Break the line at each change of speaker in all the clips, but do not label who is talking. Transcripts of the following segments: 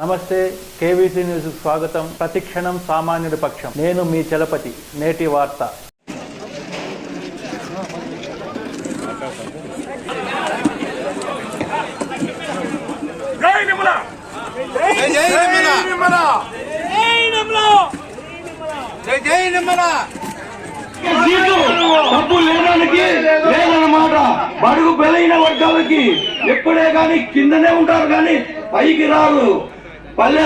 నమస్తే KVC news స్వాగతం. ప్రతిక్షణం సామాన్యుడి పక్షం. నేను మీ చలపతి. నేటి వార్త.
డబ్బు లేడానికి లేదన్నమాట. బడుగు బలైన వర్గాలకి ఎప్పుడే గాని కిందనే ఉంటారు కానీ పైకి రారు. పల్లె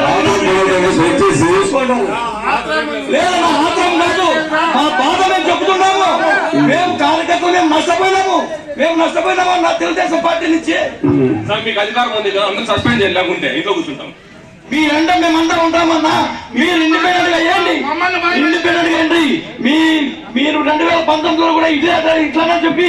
లేదన్న ఆత్రం కాదు మా బాధ మేము చెప్తున్నాము మేము కార్యకర్తలు మేము నష్టపోయినాము. మేము నష్టపోయినాము నా తెలుగుదేశం పార్టీ నుంచి.
సార్ మీకు అధికారం ఉంది కదా అందరూ సస్పెండ్ చేయాలి లేకుంటే ఇంట్లో కూర్చుంటాం.
మీరంటే మేమందరం ఉంటామన్నా మీరు ఇండిపెండెంట్గా ఏంటి ఇండిపెండెంట్గా ఏంటి మీ మీరు రెండు వేల పంతొమ్మిదిలో కూడా ఇట్లా ఇట్లానే చెప్పి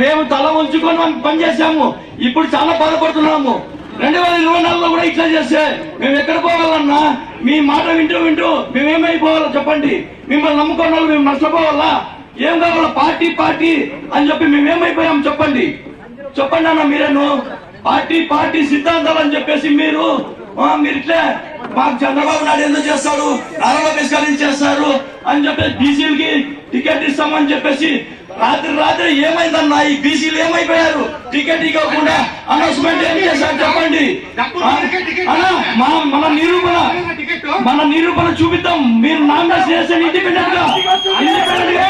మేము తల ఉంచుకొని మనం పనిచేసాము ఇప్పుడు చాలా బాధపడుతున్నాము. రెండు వేల ఇరవై నాలుగులో కూడా ఇట్లా చేస్తే మేము ఎక్కడ పోవాలన్నా మీ మాట వింటూ వింటూ మేమేమైపోవాలో చెప్పండి. మిమ్మల్ని నమ్ముకున్న వాళ్ళు మేము నష్టపోవాలా? ఏం కావాలా పార్టీ పార్టీ అని చెప్పి మేమేమైపోయాం చెప్పండి. చెప్పండి అన్న మీరేను? పార్టీ పార్టీ సిద్ధాంతాలు అని చెప్పేసి మీరు మీరు ఇట్లే మాకు చంద్రబాబు నాయుడు ఎందుకు చేస్తాడు? నారా లోకేష్ గారు చేస్తారు? అని చెప్పేసి బీసీలకి టికెట్ ఇస్తామని చెప్పేసి రాత్రి రాత్రి ఏమైందన్నా? ఈ బీసీలు ఏమైపోయారు? టికెట్ ఇవ్వకుండా అనౌన్స్మెంట్ ఏం చేశారు చెప్పండి. అన్నా, మన మన నిరూపణ మన నిరూపణ చూపిద్దాం. మీరు నామినేషన్ చేస్తే
ఇండిపెండెంట్గా ఇండిపెండెంట్గా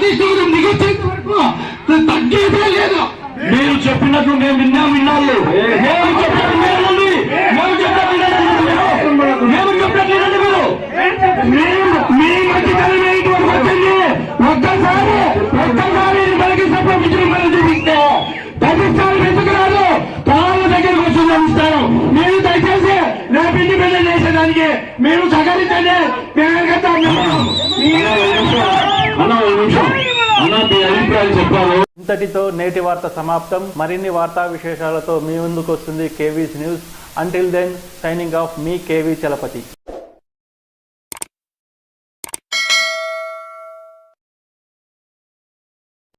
అధిష్టానం నిగొచ్చేంత వరకు తగ్గేదే లేదు.
మీరు చెప్పినట్లు మేము విన్నాం విన్నాళ్ళు మేము చెప్పినట్టు వినండి. మేము చెప్పినట్టు మేము చెప్పినట్టు వినండి మీరు.
మేము మీ మధ్యకాలం ఇటువంటి వచ్చింది ఒక్కసారి ఒక్కసారి మనకి సంప్రదించిన మనం చూపిస్తే ప్రతిష్టానం ఎందుకు రాదు? పాలన దగ్గరకు వస్తుంది ఇస్తాను మీరు దయచేసి రేపు ఇండిపెండెంట్ చేసేదానికి మీరు సహకరించండి మేము
అభిప్రాయం చెప్పాను
ఇంతటితో నేటి వార్త సమాప్తం. మరిన్ని వార్తా విశేషాలతో మీ ముందుకు వస్తుంది KVS news. Until then signing off మీ కేవీ చలపతి.